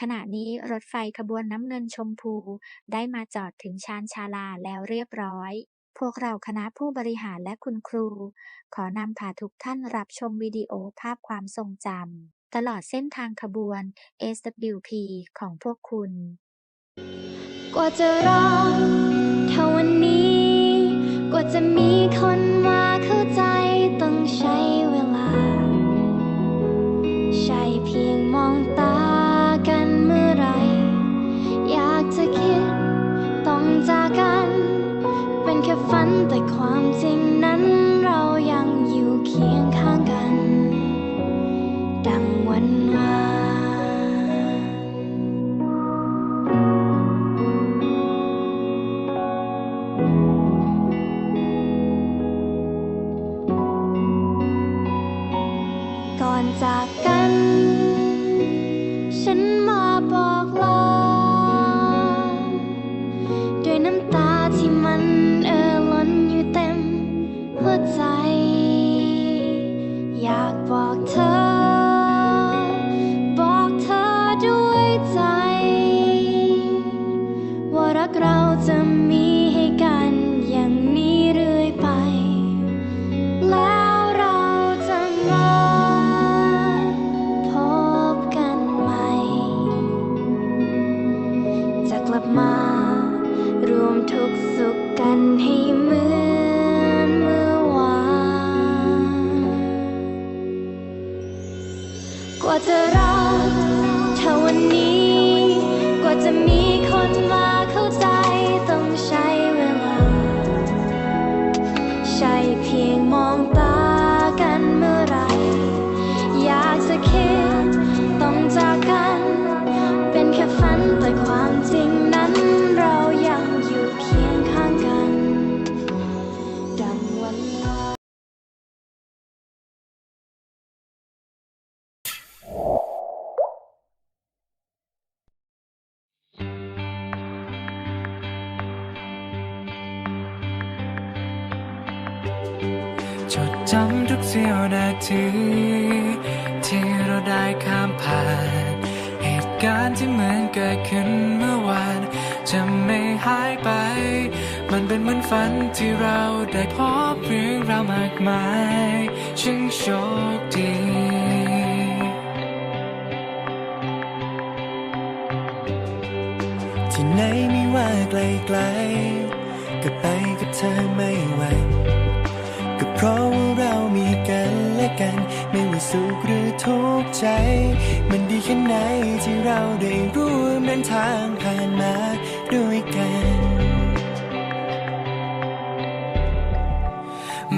ขณะนี้รถไฟขบวนน้ำเงินชมพู ได้มาจอดถึงชานชาลาแล้วเรียบร้อย พวกเราคณะผู้บริหารและคุณครู ขอนำพาทุกท่านรับชมวิดีโอภาพความทรงจำตลอดเส้นทางขบวน SWP ของพวกคุณ กว่าจะรอ ฉันมาบอกลาด้วยน้ำตาที่มันเอ่อล้นอยู่เต็มหัวใจ อยากบอกเธอ บอกเธอด้วยใจ ว่ารักเราจะ กั จดจำทุกเสี้ยวนาที ที่เราได้ข้ามผ่าน เหตุการณ์ที่เหมือนเกิดขึ้นเมื่อวาน จะไม่หายไป มันเป็นเหมือนฝันที่เราได้พบเรื่องราวมากมายช่างโชคดีที่ไหนไม่ว่าไกลไกลๆก็ไปกับเธอไม่ไหว ราะว่าเรามีกันและกัน ไม่ว่าสุขหรือทุกข์ใจ มันดีแค่ไหนที่เราได้ร่วมเดินทางผ่านมาด้วยกัน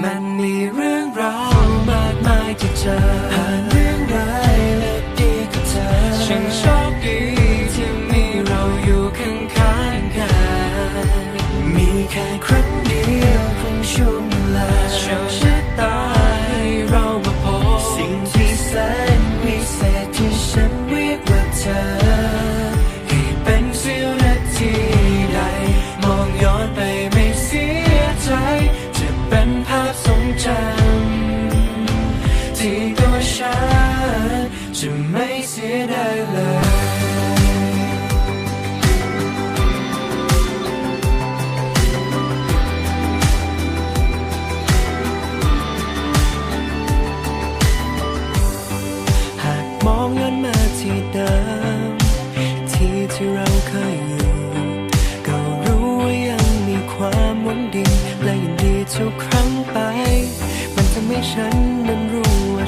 มันมีเรื่องราวมากมายที่เจอ ฉันจะไม่เสียดายเลยหากมองย้อนมาที่เดิมที่ที่เราเคยอยู่ก็รู้ว่ายังมีความหวังดี และยินดีทุกครั้งไป มันทำให้ฉันนั้น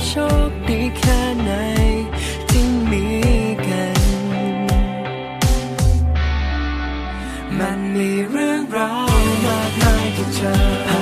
โชคดีแค่ไหนที่มีกัน มันมีเรื่องราวมากมายที่เจอ